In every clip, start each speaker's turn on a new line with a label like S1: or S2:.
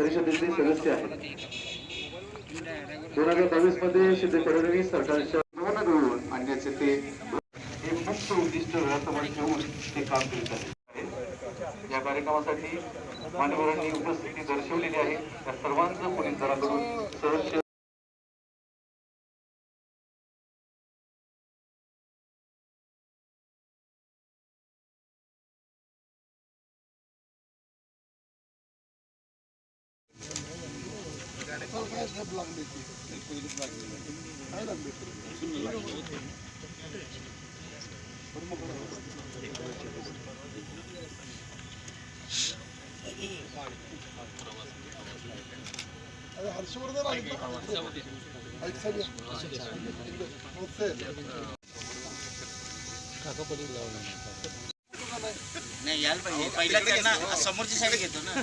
S1: परिषदेचे सदस्य आहेत दोन हजार बावीसमध्ये श्री फडणवीस सरकारच्या धोरण आणण्याचे ते हे मुख्य उद्दिष्ट डोळ्यासमोर ठेवून ते काम करीत आहेत. या कार्यक्रमासाठी मान्यवरांनी उपस्थिती दर्शवलेली आहे. त्या सर्वांचं पुणे दराकडून सहर्ष
S2: नाही यायला पाहिजे. पहिला त्यांना समोरची साईड घेतो ना.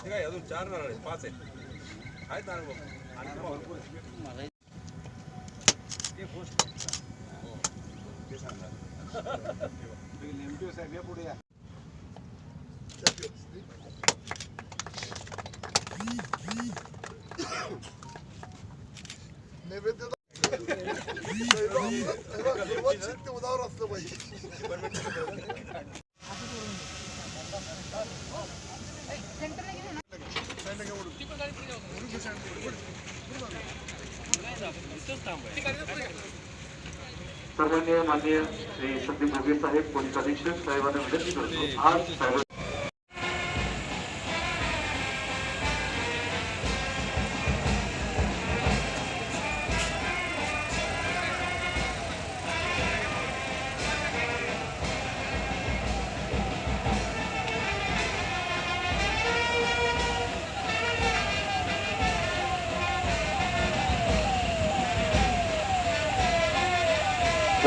S3: अजून चार नारळ आहेत पाच आहेत. आहेत नारळ बघ आणि बघ.
S4: उदावर असलं पाहिजे
S1: सर्वांनी माननीय श्री संदीप भोगे साहेब पोलीस अधीक्षक साहेबांना विनंती करतो. आज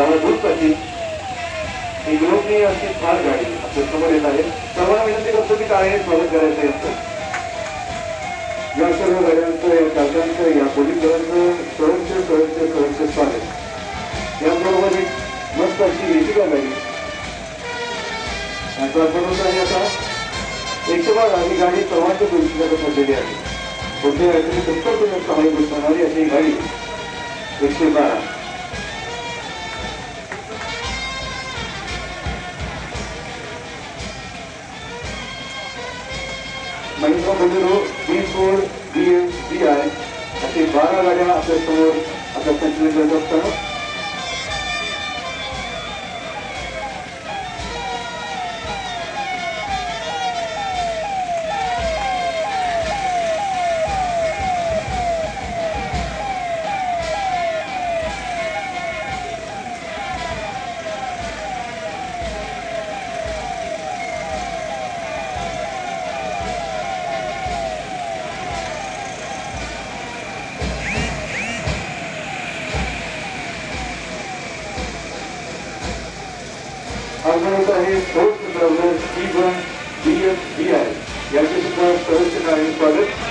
S1: साहेब जाणूनसाठी ही विरोधी अशी फार गाडी आपल्यासमोर येत आहे. सर्वांना विनंती करतो की काय स्वागत करायचं यांचं या सर्व गाड्यांचं या चालकांचं या पोलीस दलांचं सहर्ष सहर्ष सहर्ष स्वागत. याबरोबर एक मस्त अशी एशिका गाडी याचा अर्थ होत आहे आता एकशे बारा ही गाडी सर्वांच्या दृष्टीने ठरलेली आहे. कोणत्याही अडचणी संपर्क सहाय्य करणारी अशी गाडी एकशे बारा. Mahindra Bolero B four B M B I असे बारा गाड्या आपल्यासमोर आता संचलित करत असताना अर्धवट आहे स्पोर्ट्स द्रव्य C one B F B I याचे सुद्धा सहर्ष आहे स्वागत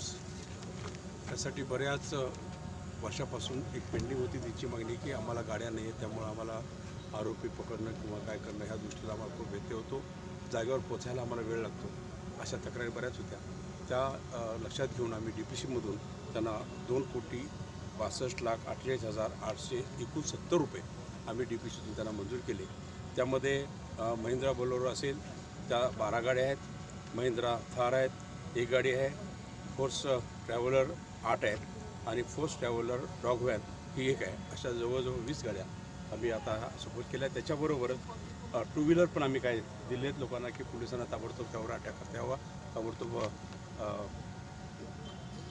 S5: पोलीस त्यासाठी बऱ्याच वर्षापासून एक पेंडिंग होती तिची मागणी की आम्हाला गाड्या नाही आहेत त्यामुळं आम्हाला आरोपी पकडणं किंवा काय करणं ह्या दृष्टीला आम्हाला खूप व्यत्यय होतो. जागेवर पोचायला आम्हाला वेळ लागतो. अशा तक्रारी बऱ्याच होत्या. त्या लक्षात घेऊन आम्ही डी पी सीमधून त्यांना दोन कोटी बासष्ट लाख अठ्ठेचाळीस हजार आठशे एकोणसत्तर रुपये आम्ही डी पी सीतून त्यांना मंजूर केले. त्यामध्ये महिंद्रा बोलोरो असेल त्या बारा गाड्या आहेत. महिंद्रा थार आहेत एक गाडी आहे. फोर्स ट्रॅव्हलर आठ आहेत आणि फोर्स ट्रॅव्हलर डॉग व्हॅन ही एक आहे. अशा जवळजवळ वीस गाड्या आम्ही आता सपोर्ट केल्या त्याच्याबरोबरच टू व्हीलर पण आम्ही काय दिले आहेत लोकांना की पोलिसांना ताबडतोब त्यावर अटॅक करता यावा. ताबडतोब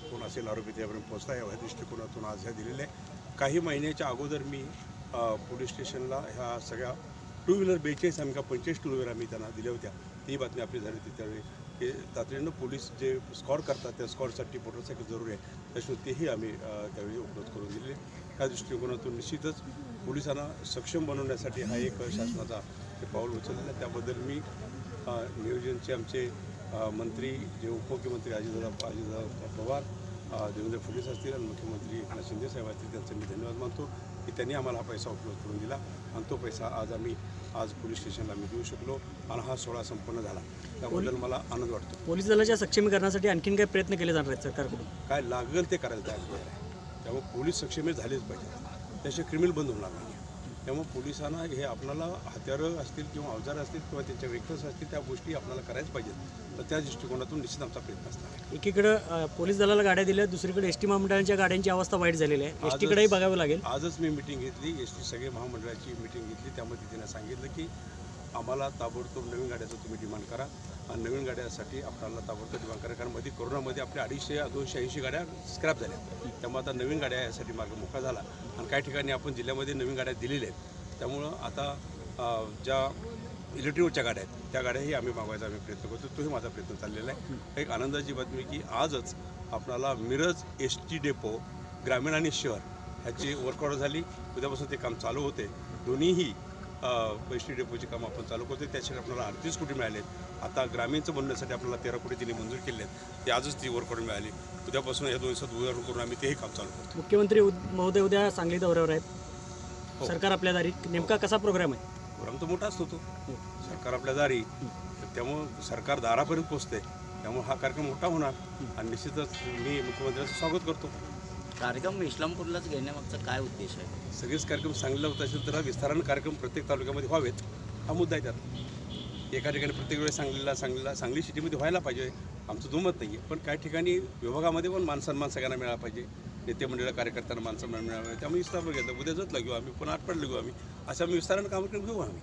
S5: कोण असेल आरोपी त्यापर्यंत पोहोचता यावा या दृष्टिकोनातून आज ह्या दिलेल्या आहे. काही महिन्याच्या अगोदर मी पोलीस स्टेशनला ह्या सगळ्या टू व्हीलर बेचाळीस आम्ही का पंचेचाळीस टू व्हीलर आम्ही त्यांना दिल्या होत्या. ती बातमी आपली झाली होती त्यावेळी की तातडीनं पोलीस जे स्कॉर करतात त्या स्कॉरसाठी मोटरसायकल जरूर आहे त्याशिवाय तेही आम्ही त्यावेळी उपलब्ध करून दिले त्या दृष्टिकोनातून निश्चितच पोलिसांना सक्षम बनवण्यासाठी हा एक शासनाचा पाऊल उचललेलं आहे. त्याबद्दल मी नियोजनचे आमचे मंत्री जे उपमुख्यमंत्री अजितदादा अजितदादा पवार देवेंद्र फडणवीस असतील आणि मुख्यमंत्री एकनाथ शिंदे साहेब असतील त्यांचे मी धन्यवाद मानतो. की त्यांनी आम्हाला हा पैसा उपलब्ध करून दिला आणि तो पैसा आज आम्ही आज पोलीस स्टेशनला आम्ही देऊ शकलो आणि हा सोहळा संपन्न झाला. त्याबद्दल मला आनंद वाटतो.
S6: पोलीस दलाच्या सक्षमीकरणासाठी आणखीन काही प्रयत्न केले जाणार आहेत सरकारकडून?
S5: काय लागेल ते करायला तयार आहे त्यामुळे पोलीस सक्षम झालेच पाहिजे. त्याशिवाय क्रिमिनल बंद होणार नाही. त्यामुळे पोलिसांना हे आपल्याला हत्यारं असतील किंवा अवजार असतील किंवा त्यांच्या व्हेकल्स असतील त्या गोष्टी आपल्याला करायच पाहिजेत. तर त्या दृष्टिकोनातून निश्चित आमचा प्रयत्न असणार
S6: एकीकडे पोलीस दलाला गाड्या दिल्या दुसरीकडे एस टी महामंडळाच्या गाड्यांची अवस्था वाईट झालेली आहे. एस टीकडेही बघावं लागेल.
S5: आजच मी मिटिंग घेतली. एस टी सगळे महामंडळाची मिटिंग घेतली. त्यामध्ये तिने सांगितलं की आम्हाला ताबडतोब नवीन गाड्याचं तुम्ही डिमांड करा. आणि नवीन गाड्यासाठी आपल्याला ताबडतोब डिमांड करा. कारण मध्ये कोरोनामध्ये आपल्या अडीचशे दोनशे ऐंशी गाड्या स्क्रॅप झाल्या. त्यामुळे आता नवीन गाड्या यासाठी मार्ग मोकळा झाला. आणि काही ठिकाणी आपण जिल्ह्यामध्ये नवीन गाड्या दिलेल्या आहेत. त्यामुळं आता ज्या इलेक्ट्रिकच्या गाड्या आहेत त्या गाड्याही आम्ही मागवायचा आम्ही प्रयत्न करतो. तोही माझा प्रयत्न चाललेला आहे. एक आनंदाची बातमी की आजच आपणाला मिरज एस टी डेपो ग्रामीण आणि शहर ह्याची वर्कआउट झाली. उद्यापासून ते काम चालू होते. दोन्हीही टी डेपोचे काम आपण चालू करतो त्यासाठी आपल्याला अडतीस कोटी मिळालेत. आता ग्रामीणचं बनण्यासाठी आपल्याला तेरा कोटी त्यांनी मंजूर केले आहेत ते आजच ती वर्क ऑर्डर मिळाली. उद्यापासून या दोन दिवसात उदाहरण करून आम्ही तेही काम चालू करतो.
S6: मुख्यमंत्री महोदय उद्या सांगली दौऱ्यावर आहेत.
S5: हो.
S6: सरकार आपल्या दारी. नेमका कसा प्रोग्राम आहे?
S5: प्रोग्राम तर मोठाच होतो सरकार आपल्या दारी. त्यामुळं सरकार दारापर्यंत पोचते त्यामुळे हा कार्यक्रम मोठा होणार. आणि निश्चितच मी मुख्यमंत्र्यांचं स्वागत करतो.
S2: कार्यक्रम इस्लामपूरलाच घेण्यामागचा काय उद्देश आहे?
S5: सगळेच कार्यक्रम चांगले होत असेल तर विस्तारानं कार्यक्रम प्रत्येक तालुक्यामध्ये व्हावेत. हा मुद्दा आहे त्यात. एका ठिकाणी प्रत्येक वेळेस सांगलीला सांगलीला सांगली सिटीमध्ये व्हायला पाहिजे. आमचं दुमत नाही आहे पण काही ठिकाणी विभागामध्ये पण मान सन्मान सगळ्यांना मिळाला पाहिजे. नेते मंडळ कार्यकर्त्यांना मान सन्मान मिळाला पाहिजे. त्यामुळे विस्तार घेतलं उद्या जत लागू आम्ही पुन्हा आठवड लागू आम्ही. असं आम्ही विस्तारानं कार्यक्रम घेऊ आम्ही.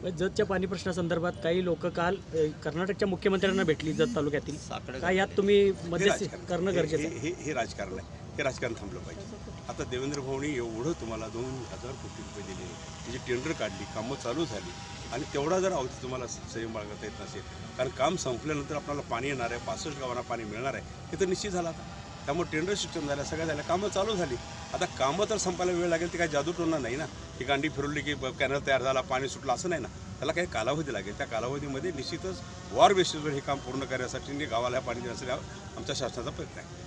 S6: म्हणजे जतच्या पाणी प्रश्नासंदर्भात काही लोक काल कर्नाटकच्या मुख्यमंत्र्यांना भेटली जत तालुक्यातील.
S2: साकडं
S6: काय यात तुम्ही मध्यस्थी करणं गरजेचं आहे?
S5: हे- हे राजकारण आहे. हे राजकारण थांबलं पाहिजे. आता देवेंद्र भाऊनी एवढं तुम्हाला दोन हजार कोटी रुपये दिले म्हणजे त्याची टेंडर काढली कामं चालू झाली आणि तेवढा जर अवधी तुम्हाला संयम बाळगता येत नसेल कारण काम संपल्यानंतर आपल्याला पाणी येणार आहे पासष्ट गावांना पाणी मिळणार आहे हे तर निश्चित झालं आता. त्यामुळे टेंडर सिस्टम झाल्या सगळ्या झाल्या कामं चालू झाली. आता कामं तर संपायला वेळ लागेल ते काय जादू टोलणार नाही ना. की गांडी फिरवली की कॅनल तयार झाला पाणी सुटलं असं नाही ना. त्याला काही कालावधी लागेल. त्या कालावधीमध्ये निश्चितच वॉर बेसिसवर हे काम पूर्ण करण्यासाठी गावाला पाणी देण्यासाठी आमच्या शासनाचा प्रयत्न आहे.